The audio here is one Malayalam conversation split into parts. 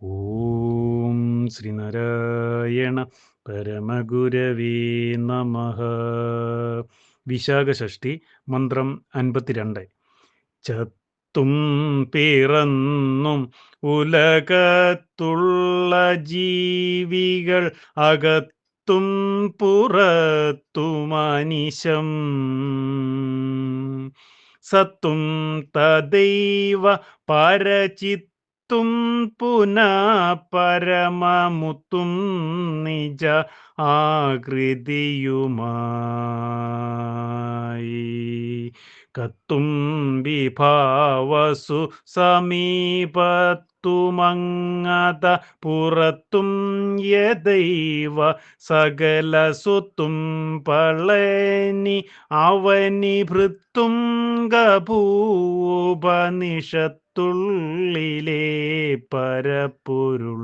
ഓം ശ്രീനാരായണ പരമഗുരവേ നമ വിശാഖഷഷ്ടി മന്ത്രം അൻപത്തിരണ്ട്। ചത്തും പിറന്നും ഉലകത്തുള്ള ജീവികൾ അകത്തും പുറത്തുമനിശം സത്തും തദൈവ പരചിത്തും പുന പരമമുത്തും നിജ ആകൃതിയുമായി. കത്തും വിഭാവസു സമീപത്തുമങ്ങത പുറത്തും യദൈവ സകല സുത്തും പളനി അവനി ഭൃത്തും ഗഭൂപനിഷത്തുള്ളിലെ പരപ്പൊരുൾ.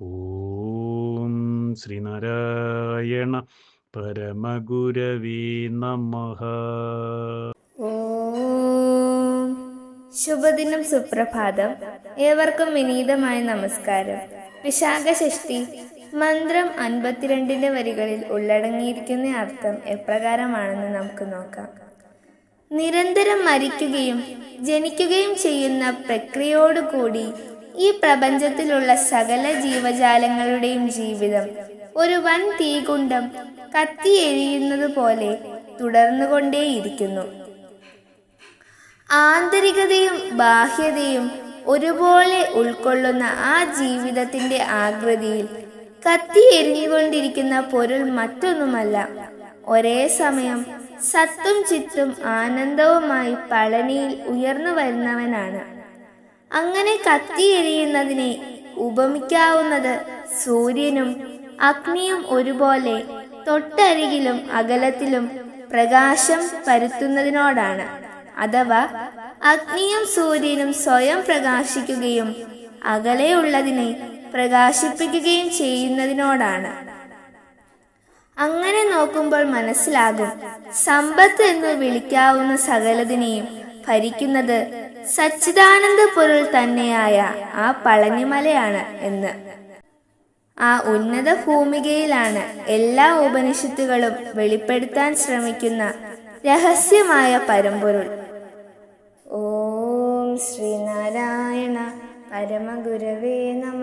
ഓം ശ്രീനാരായണ പരമഗുരവീ നമ. ശുഭദിനം സുപ്രഭാതം. ഏവർക്കും വിനീതമായ നമസ്കാരം. വിശാഖഷഷ്ടി മന്ത്രം അൻപത്തിരണ്ടിന്റെ വരികളിൽ ഉള്ളടങ്ങിയിരിക്കുന്ന അർത്ഥം എപ്രകാരമാണെന്ന് നമുക്ക് നോക്കാം. നിരന്തരം മരിക്കുകയും ജനിക്കുകയും ചെയ്യുന്ന പ്രക്രിയയോടുകൂടി ഈ പ്രപഞ്ചത്തിലുള്ള സകല ജീവജാലങ്ങളുടെയും ജീവിതം ഒരു വൻ തീകുണ്ടം കത്തിയെരിയുന്നത് പോലെ തുടർന്നുകൊണ്ടേയിരിക്കുന്നു. ആന്തരികതയും ബാഹ്യതയും ഒരുപോലെ ഉൾക്കൊള്ളുന്ന ആ ജീവിതത്തിന്റെ ആകൃതിയിൽ കത്തി എരിഞ്ഞുകൊണ്ടിരിക്കുന്ന പൊരുൾ മറ്റൊന്നുമല്ല. ഒരേ സമയം സത്തും ചിത്തും ആനന്ദവുമായി പളനിയിൽ ഉയർന്നു വരുന്നവനാണ്. അങ്ങനെ കത്തിയെരിയുന്നതിനെ ഉപമിക്കാവുന്നത് സൂര്യനും അഗ്നിയും ഒരുപോലെ തൊട്ടരികിലും അകലത്തിലും പ്രകാശം പരത്തുന്നതിനോടാണ്. അഥവാ അഗ്നിയും സൂര്യനും സ്വയം പ്രകാശിക്കുകയും അകലെയുള്ളതിനെ പ്രകാശിപ്പിക്കുകയും ചെയ്യുന്നതിനോടാണ്. അങ്ങനെ നോക്കുമ്പോൾ മനസ്സിലാകും. സമ്പത്ത് എന്ന് വിളിക്കാവുന്ന സകലതിനെയും ഭരിക്കുന്നത് സച്ചിദാനന്ദ പൊരുൾ തന്നെയായ ആ പളനിമലയാണ് എന്ന്. ആ ഉന്നത ഭൂമികയിലാണ് എല്ലാ ഉപനിഷത്തുകളും വെളിപ്പെടുത്താൻ ശ്രമിക്കുന്ന രഹസ്യമായ പരമ്പൊരുൾ. ഓം ശ്രീനാരായണ പരമഗുരവേ നമ.